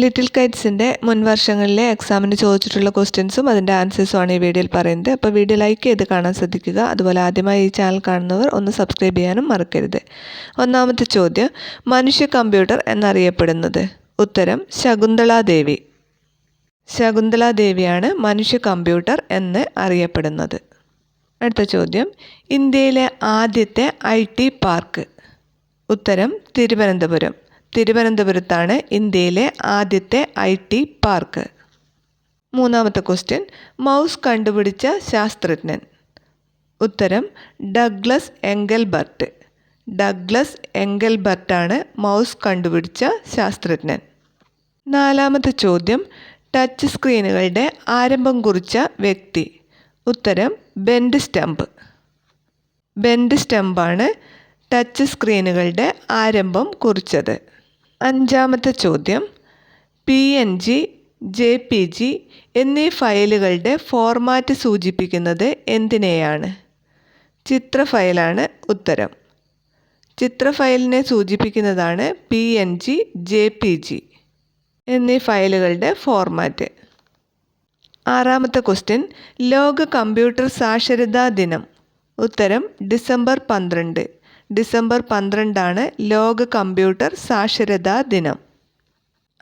Little കൈറ്റ്സിന്റെ മുൻ വർഷങ്ങളിലെ എക്സാമിന് ചോദിച്ചിട്ടുള്ള ക്വസ്റ്റ്യൻസും അതിന്റെ ആൻസേഴ്സും ആണ് ഈ വീഡിയോയിൽ പറയുന്നത്. അപ്പോൾ വീഡിയോ ലൈക്ക് ചെയ്ത് കാണാൻ ശ്രദ്ധിക്കുക. അതുപോലെ ആദ്യമായി ഈ ചാനൽ കാണുന്നവർ ഒന്ന് സബ്സ്ക്രൈബ് ചെയ്യാനും മറക്കരുത്. ഒന്നാമത്തെ ചോദ്യം മനുഷ്യ കമ്പ്യൂട്ടർ എന്നറിയപ്പെടുന്നത്? ഉത്തരം ശകുന്തളാദേവി ദേവി. ശകുന്തള ദേവിയാണ് മനുഷ്യ കമ്പ്യൂട്ടർ എന്ന് അറിയപ്പെടുന്നത്. അടുത്ത ചോദ്യം ഇന്ത്യയിലെ ആദ്യത്തെ ഐ ടി പാർക്ക്? ഉത്തരം തിരുവനന്തപുരം. തിരുവനന്തപുരത്താണ് ഇന്ത്യയിലെ ആദ്യത്തെ ഐ ടി പാർക്ക്. മൂന്നാമത്തെ ക്വസ്റ്റ്യൻ മൗസ് കണ്ടുപിടിച്ച ശാസ്ത്രജ്ഞൻ. ഉത്തരം ഡഗ്ലസ് എങ്കൽബർട്ട് ഡഗ്ലസ് എങ്കൽബർട്ടാണ് മൗസ് കണ്ടുപിടിച്ച ശാസ്ത്രജ്ഞൻ. നാലാമത്തെ ചോദ്യം ടച്ച് സ്ക്രീനുകളുടെ ആരംഭം കുറിച്ച വ്യക്തി. ഉത്തരം ബെൻഡ് സ്റ്റംപ് ബെൻഡ് സ്റ്റംപാണ് ടച്ച് സ്ക്രീനുകളുടെ ആരംഭം കുറിച്ചത്. അഞ്ചാമത്തെ ചോദ്യം. P N G J P G എന്നീ ഫയലുകളുടെ ഫോർമാറ്റ് സൂചിപ്പിക്കുന്നത് എന്തിനെയാണ്? ചിത്ര ഫയലാണ് ഉത്തരം. ചിത്ര ഫയലിനെ സൂചിപ്പിക്കുന്നതാണ് P N G J P G എന്നീ ഫയലുകളുടെ ഫോർമാറ്റ് ആറാമത്തെ ക്വസ്റ്റ്യൻ ലോക കമ്പ്യൂട്ടർ സാക്ഷരതാ ദിനം. ഉത്തരം ഡിസംബർ പന്ത്രണ്ട്. ഡിസംബർ പന്ത്രണ്ടാണ് ലോക കമ്പ്യൂട്ടർ സാക്ഷരതാ ദിനം.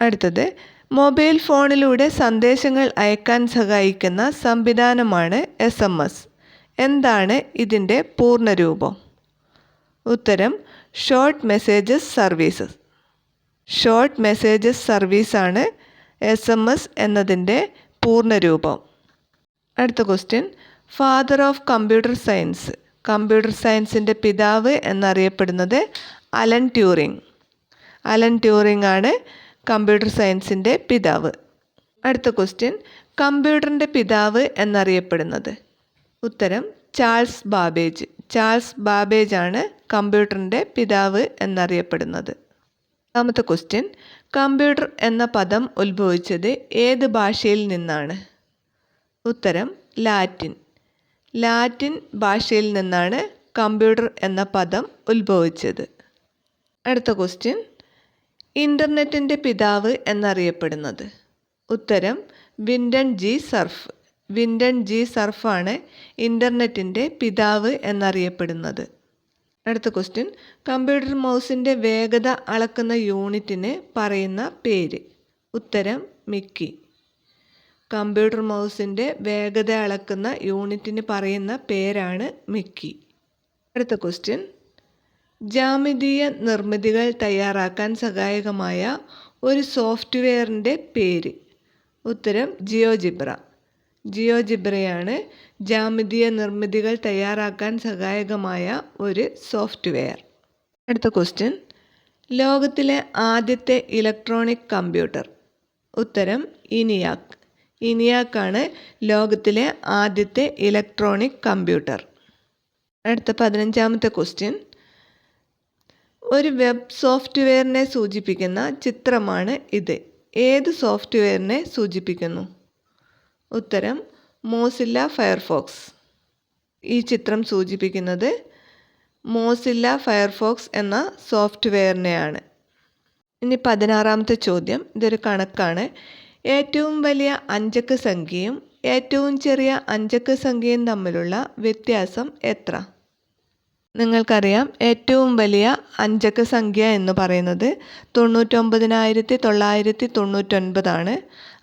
അടുത്തത് മൊബൈൽ ഫോണിലൂടെ സന്ദേശങ്ങൾ അയക്കാൻ സഹായിക്കുന്ന സംവിധാനമാണ് എസ് എം എസ്. എന്താണ് ഇതിന്റെ പൂർണരൂപം? ഉത്തരം short messages services. Short messages സർവീസാണ് എസ് എം എസ് എന്നതിന്റെ പൂർണരൂപം. അടുത്ത question father of computer science. Computer സയൻസിന്റെ പിതാവ് എന്നറിയപ്പെടുന്നത് അലൻ ട്യൂറിങ്. അലൻ ട്യൂറിങ് ആണ് കമ്പ്യൂട്ടർ സയൻസിന്റെ പിതാവ്. അടുത്ത ക്വസ്റ്റ്യൻ കമ്പ്യൂട്ടറിന്റെ പിതാവ് എന്നറിയപ്പെടുന്നത്. ഉത്തരം ചാൾസ് ബാബേജ്. ചാൾസ് ബാബേജ് ആണ് കമ്പ്യൂട്ടറിന്റെ പിതാവ് എന്നറിയപ്പെടുന്നത്. രണ്ടാമത്തെ ക്വസ്റ്റ്യൻ കമ്പ്യൂട്ടർ എന്ന പദം ഉത്ഭവിച്ചത് ഏത് ഭാഷയിൽ നിന്നാണ്? ഉത്തരം ലാറ്റിൻ. ലാറ്റിൻ ഭാഷയിൽ നിന്നാണ് കമ്പ്യൂട്ടർ എന്ന പദം ഉത്ഭവിച്ചത്. അടുത്ത ക്വസ്റ്റ്യൻ ഇന്റർനെറ്റിന്റെ പിതാവ് എന്നറിയപ്പെടുന്നത്. ഉത്തരം Vinton G Cerf. Vinton G സർഫാണ് ഇന്റർനെറ്റിന്റെ പിതാവ് എന്നറിയപ്പെടുന്നത്. അടുത്ത ക്വസ്റ്റ്യൻ കമ്പ്യൂട്ടർ മൗസിന്റെ വേഗത അളക്കുന്ന യൂണിറ്റിന് പറയുന്ന പേര്. ഉത്തരം മിക്കി. കമ്പ്യൂട്ടർ മൗസിന്റെ വേഗത അളക്കുന്ന യൂണിറ്റിന് പറയുന്ന പേരാണ് മിക്കി. അടുത്ത ക്വസ്റ്റ്യൻ. ജാമിതീയ നിർമ്മിതികൾ തയ്യാറാക്കാൻ സഹായകമായ ഒരു സോഫ്റ്റ്വെയറിന്റെ പേര്. ഉത്തരം ജിയോജിബ്ര. ജിയോജിബ്രയാണ് ജാമിതീയ നിർമ്മിതികൾ തയ്യാറാക്കാൻ സഹായകമായ ഒരു സോഫ്റ്റ്വെയർ. അടുത്ത ക്വസ്റ്റ്യൻ. ലോകത്തിലെ ആദ്യത്തെ ഇലക്ട്രോണിക് കമ്പ്യൂട്ടർ. ഉത്തരം ഇനിയാക്ക്. ഇനിയാക്കാണ് ലോകത്തിലെ ആദ്യത്തെ ഇലക്ട്രോണിക് കമ്പ്യൂട്ടർ അടുത്ത പതിനഞ്ചാമത്തെ ക്വസ്റ്റ്യൻ ഒരു വെബ് സോഫ്റ്റ്വെയറിനെ സൂചിപ്പിക്കുന്ന ചിത്രമാണ് ഇത്. ഏത് സോഫ്റ്റ്വെയറിനെ സൂചിപ്പിക്കുന്നു? ഉത്തരം മോസില്ല ഫയർഫോക്സ് ഈ ചിത്രം സൂചിപ്പിക്കുന്നത് മോസില്ല ഫയർഫോക്സ് എന്ന സോഫ്റ്റ്വെയറിനെയാണ് ഇനി പതിനാറാമത്തെ ചോദ്യം. ഇതൊരു കണക്കാണ്. ഏറ്റവും വലിയ അഞ്ചക്ക സംഖ്യയും ഏറ്റവും ചെറിയ അഞ്ചക്ക സംഖ്യയും തമ്മിലുള്ള വ്യത്യാസം എത്ര? നിങ്ങൾക്കറിയാം ഏറ്റവും വലിയ അഞ്ചക്ക സംഖ്യ എന്ന് പറയുന്നത് തൊണ്ണൂറ്റൊമ്പതിനായിരത്തി തൊള്ളായിരത്തി തൊണ്ണൂറ്റൊൻപതാണ്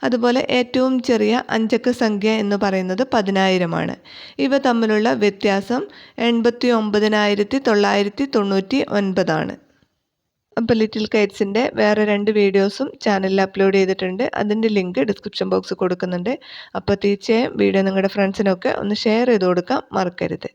അതുപോലെ ഏറ്റവും ചെറിയ അഞ്ചക്ക സംഖ്യ എന്ന് പറയുന്നത് പതിനായിരമാണ് ഇവ തമ്മിലുള്ള വ്യത്യാസം എൺപത്തി ഒമ്പതിനായിരത്തി തൊള്ളായിരത്തി തൊണ്ണൂറ്റി ഒൻപതാണ് അപ്പോൾ ലിറ്റിൽ കൈറ്റ്സിന്റെ വേറെ രണ്ട് വീഡിയോസും ചാനലിൽ അപ്ലോഡ് ചെയ്തിട്ടുണ്ട്. അതിന്റെ ലിങ്ക് ഡിസ്ക്രിപ്ഷൻ ബോക്സ് കൊടുക്കുന്നുണ്ട്. അപ്പോൾ തീർച്ചയായും വീഡിയോ നിങ്ങളുടെ ഫ്രണ്ട്സിനൊക്കെ ഒന്ന് ഷെയർ ചെയ്ത് കൊടുക്കാൻ മറക്കരുത്.